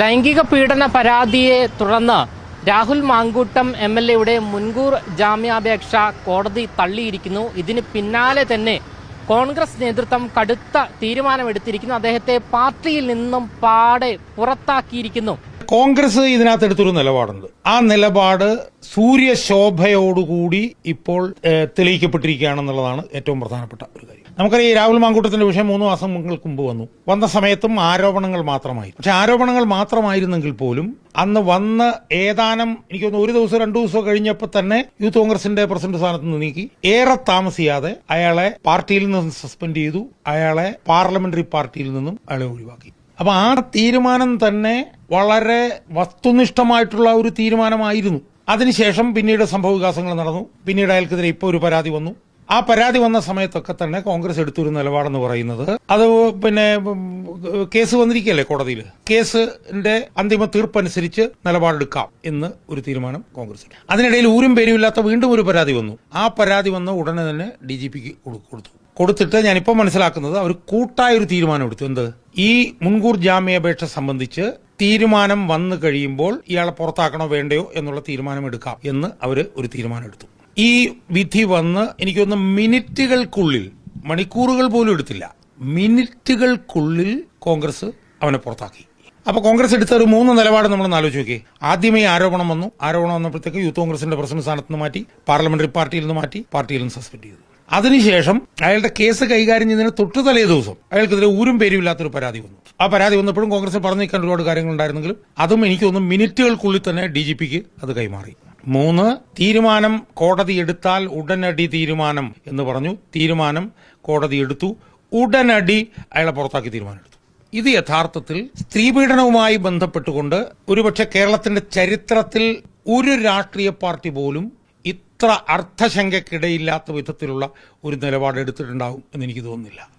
ലൈംഗിക പീഡന പരാതിയെ തുടർന്ന് രാഹുൽ മാങ്കൂട്ടം എം എൽ എയുടെ മുൻകൂർ ജാമ്യാപേക്ഷ കോടതി തള്ളിയിരിക്കുന്നു. ഇതിന് പിന്നാലെ തന്നെ കോൺഗ്രസ് നേതൃത്വം കടുത്ത തീരുമാനമെടുത്തിരിക്കുന്നു. അദ്ദേഹത്തെ പാർട്ടിയിൽ നിന്നും പാടെ പുറത്താക്കിയിരിക്കുന്നു. കോൺഗ്രസ് ഇതിനകത്ത് എടുത്തൊരു നിലപാടുണ്ട്. ആ നിലപാട് സൂര്യശോഭയോടുകൂടി ഇപ്പോൾ തെളിയിക്കപ്പെട്ടിരിക്കുകയാണെന്നുള്ളതാണ് ഏറ്റവും പ്രധാനപ്പെട്ട ഒരു നമുക്കറിയാം ഈ രാഹുൽ മാങ്കൂട്ടത്തിന്റെ വിഷയം മൂന്ന് മാസം മാസങ്ങൾക്ക് മുമ്പ് വന്നു. വന്ന സമയത്തും ആരോപണങ്ങൾ മാത്രമായി. പക്ഷെ ആരോപണങ്ങൾ മാത്രമായിരുന്നെങ്കിൽ പോലും അന്ന് വന്ന് ഏതാനും എനിക്ക് തോന്നുന്നു ഒരു ദിവസം രണ്ടു ദിവസം കഴിഞ്ഞപ്പോൾ തന്നെ യൂത്ത് കോൺഗ്രസിന്റെ പ്രസിഡന്റ് സ്ഥാനത്ത് നിന്ന് നീക്കി. ഏറെ താമസിയാതെ അയാളെ പാർട്ടിയിൽ നിന്ന് സസ്പെൻഡ് ചെയ്തു. അയാളെ പാർലമെന്ററി പാർട്ടിയിൽ നിന്നും അയാളെ ഒഴിവാക്കി. അപ്പൊ ആ തീരുമാനം തന്നെ വളരെ വസ്തുനിഷ്ഠമായിട്ടുള്ള ഒരു തീരുമാനമായിരുന്നു. അതിനുശേഷം പിന്നീട് സംഭവ വികാസങ്ങൾ നടന്നു. പിന്നീട് അയാൾക്കെതിരെ ഇപ്പോൾ ഒരു പരാതി വന്നു. ആ പരാതി വന്ന സമയത്തൊക്കെ തന്നെ കോൺഗ്രസ് എടുത്തൊരു നിലപാടെന്ന് പറയുന്നത്. അത് പിന്നെ കേസ് വന്നിരിക്കുകയല്ലേ കോടതിയിൽ കേസിന്റെ അന്തിമ തീർപ്പനുസരിച്ച് നിലപാടെടുക്കാം എന്ന് ഒരു തീരുമാനം കോൺഗ്രസ്. അതിനിടയിൽ ഊരും പേരും ഇല്ലാത്ത വീണ്ടും ഒരു പരാതി വന്നു. ആ പരാതി വന്ന ഉടനെ തന്നെ ഡി ജി പിക്ക് കൊടുത്തു. കൊടുത്തിട്ട് ഞാനിപ്പോൾ മനസ്സിലാക്കുന്നത് അവർ കൂട്ടായ ഒരു തീരുമാനം എടുത്തു. എന്ത്? ഈ മുൻകൂർ ജാമ്യാപേക്ഷ സംബന്ധിച്ച് തീരുമാനം വന്നു കഴിയുമ്പോൾ ഇയാളെ പുറത്താക്കണോ വേണ്ടയോ എന്നുള്ള തീരുമാനം എടുക്കാം എന്ന് അവർ ഒരു തീരുമാനം എടുത്തു. ഈ വിധി വന്ന് എനിക്കൊന്ന് മിനിറ്റുകൾക്കുള്ളിൽ മണിക്കൂറുകൾ പോലും എടുത്തില്ല മിനിറ്റുകൾക്കുള്ളിൽ കോൺഗ്രസ് അവനെ പുറത്താക്കി. അപ്പൊ കോൺഗ്രസ് എടുത്ത ഒരു മൂന്ന് നിലപാട് നമ്മൾ ആലോചിച്ച് നോക്കി ആദ്യമേ ആരോപണം വന്നു. ആരോപണം വന്നപ്പോഴത്തേക്ക് യൂത്ത് കോൺഗ്രസിന്റെ പ്രസിഡന്റ് സ്ഥാനത്ത് നിന്ന് മാറ്റി പാർലമെന്ററി പാർട്ടിയിൽ നിന്ന് മാറ്റി പാർട്ടിയിൽ നിന്ന് സസ്പെൻഡ് ചെയ്തു. അതിനുശേഷം അയാളുടെ കേസ് കൈകാര്യം ചെയ്യുന്നതിന് തൊട്ടു തലേ ദിവസം അയാൾക്കെതിരെ ഊരും പേരും ഇല്ലാത്തൊരു പരാതി വന്നു. ആ പരാതി വന്നപ്പോഴും കോൺഗ്രസ് പറഞ്ഞു നിൽക്കാൻ ഒരുപാട് കാര്യങ്ങൾ ഉണ്ടായിരുന്നെങ്കിലും അതും എനിക്ക് തോന്നുന്നു മിനിറ്റുകൾക്കുള്ളിൽ തന്നെ ഡി ജി പിക്ക് അത് കൈമാറി. മൂന്ന് തീരുമാനം കോടതി എടുത്താൽ ഉടനടി തീരുമാനം എന്ന് പറഞ്ഞു. തീരുമാനം കോടതി എടുത്തു. ഉടനടി അയാളെ പുറത്താക്കി തീരുമാനമെടുത്തു. ഇത് യഥാർത്ഥത്തിൽ സ്ത്രീപീഡനവുമായി ബന്ധപ്പെട്ടുകൊണ്ട് ഒരുപക്ഷെ കേരളത്തിന്റെ ചരിത്രത്തിൽ ഒരു രാഷ്ട്രീയ പാർട്ടി പോലും ഇത്ര അർത്ഥശങ്കക്കിടയില്ലാത്ത വിധത്തിലുള്ള ഒരു നിലപാട് എടുത്തിട്ടുണ്ടാവും എന്ന് എനിക്ക് തോന്നുന്നില്ല.